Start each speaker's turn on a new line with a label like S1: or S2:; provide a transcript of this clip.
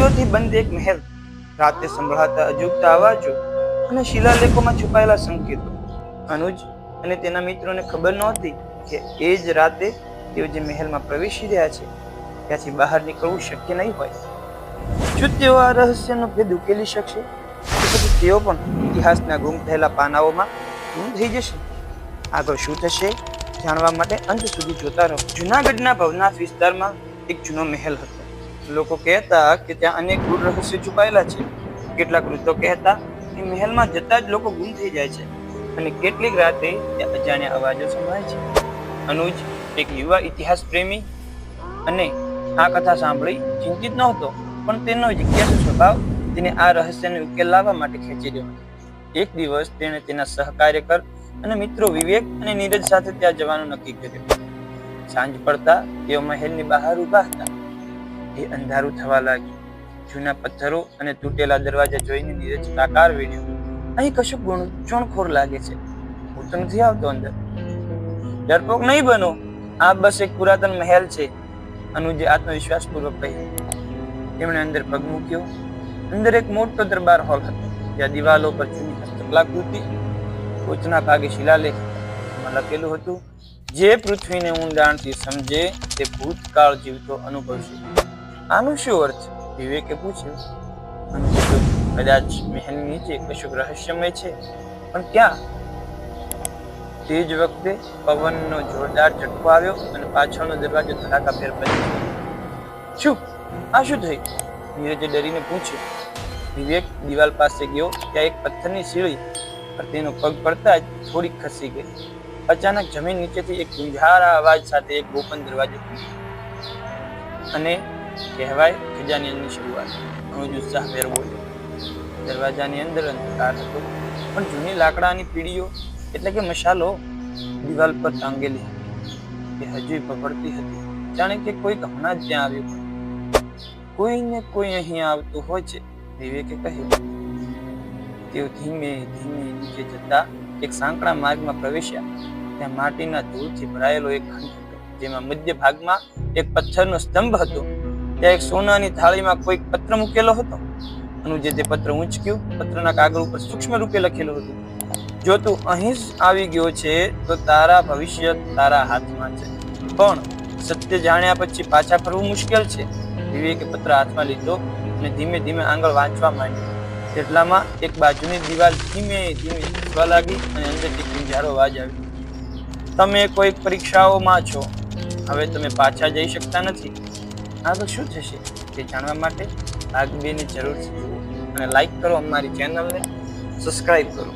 S1: સદીઓથી બંધ એક મહેલ. રાતે સંભળાતા અજુગતા અવાજો અને શિલાલેખોમાં છુપાયેલા સંકેતો. અનુજ અને તેના મિત્રોને ખબર નહોતી કે એ જ રાતે તેઓ જે મહેલમાં પ્રવેશી રહ્યા છે, ત્યાંથી બહાર નીકળવું શક્ય નહીં હોય. શું તેઓ આ રહસ્યનો ભેદ ઉકેલી શકશે? પછી તેઓ પણ ઇતિહાસના ગુમ થયેલા પાનાઓમાં ગુમ થઈ જશે. આગળ શું થશે જાણવા માટે અંત સુધી જોતા રહો. જુનાગઢના ભવનાથ વિસ્તારમાં એક જૂનો મહેલ હતો. લોકો કહેતા કે ત્યાં અનેક ગુણ રહસ્ય છુપાયેલા છે. કેટલાક વૃદ્ધો કહેતા કે મહેલમાં જતા જ લોકો ગુમ થઈ જાય છે અને કેટલીક રાતે ત્યાં અજાણ્યા અવાજો સંભળાય છે. અનુજ એક યુવા ઇતિહાસ પ્રેમી અને આ કથા સાંભળી ચિંતિત નહોતો, પણ તેનો જિજ્ઞાસુ સ્વભાવ તેને આ રહસ્યને ઉકેલ લાવવા માટે ખેંચી રહ્યો એક દિવસ તેણે તેના સહકાર્યકર અને મિત્રો વિવેક અને નીરજ સાથે ત્યાં જવાનું નક્કી કર્યું. સાંજ પડતા તેઓ મહેલની બહાર ઊભા હતા. એ અંધારું થવા લાગ્યું. જૂના પથ્થરો અને તૂટેલા દરવાજા જોઈને નીરજ તાકાર વીણ્યો અહીં કશું ગુણચોણખોર લાગે છે. હું તો નથી આવતો અંદર. ડરપોક નહીં બનો. આ બસ એક પુરાતન મહેલ છે, અનુજે આત્મવિશ્વાસપૂર્વક કહ્યું. તેમણે અંદર પગ મૂક્યો. અંદર એક મોટો દરબાર હોલ હતો, જ્યાં દિવાલો પર જૂની હસ્તકલાકૃતિ ટોચના ભાગે શિલાલેખ લખેલું હતું, જે પૃથ્વીને ઊંડાણથી સમજે, તે ભૂતકાળ જીવતો અનુભવશે. આનું શું અર્થ? વિવેકે પૂછ્યું. કદાચ મહેલની નીચે કશુંક રહસ્યમય છે? પણ ક્યાં? તે જ વખતે પવનનો જોરદાર ઝટકો આવ્યો અને પાછળનો દરવાજો ધડાકા ફેર બની શું? આ શું થયું? નીરજે ડરીને પૂછ્યું. વિવેક દિવાલ પાસે ગયો, ત્યાં એક પથ્થરની સીડી પર તેનો પગ પડતા જ થોડીક ખસી ગઈ. અચાનક જમીન નીચેથી એક ગુંજારા અવાજ સાથે એક ગોપન દરવાજો અને કહેવાય ખજાનિયાની શરૂઆત. ઘણો જ ઉત્સાહ ફેરવો દરવાજાની અંદર અંધકાર હતો. પણ જૂની લાકડાની પીડીઓ એટલે કે મશાલો, દિવાલ પર ટાંગેલી હતી. તે હજુ ભભડતી હતી. જાણે કે કોઈક હમણાં જ ત્યાં આવ્યું કોઈને કોઈ અહીં આવતું હોય છે. વિવેકે કહ્યું. તેઓ ધીમે ધીમે નીચે જતા એક સાંકડા માર્ગમાં પ્રવેશ્યા. ત્યાં માટીના ધૂળથી ભરાયેલો એક ખંડ હતો, જેમાં મધ્ય ભાગમાં એક પથ્થરનો સ્તંભ હતો. ત્યાં એક સોનાની થાળીમાં કોઈક પત્ર મૂકેલો હતો. અનુજે તે પત્ર ઊંચક્યું, પત્રના કાગળ ઉપર સૂક્ષ્મ રૂપે લખેલું હતું. જો તું અહીં જ આવી ગયો છે, તો તારા ભવિષ્ય તારા હાથમાં છે. પણ સત્ય જાણ્યા પછી પાછા ફરવું મુશ્કેલ છે. વિવેકે પત્ર હાથમાં લીધો અને ધીમે ધીમે આંગળ વાંચવા માંડ્યો. તેટલામાં એક બાજુની દિવાલ ધીમે ધીમે ખસવા લાગી અને અંદરથી કિંજારો વાજ આવ્યો. તમે કોઈક પરીક્ષાઓમાં છો. હવે તમે પાછા જઈ શકતા નથી. આગળ શું થશે તે જાણવા માટે ભાગ બેની જરૂર છે. અને લાઈક કરો અમારી ચેનલને સબસ્ક્રાઈબ કરો.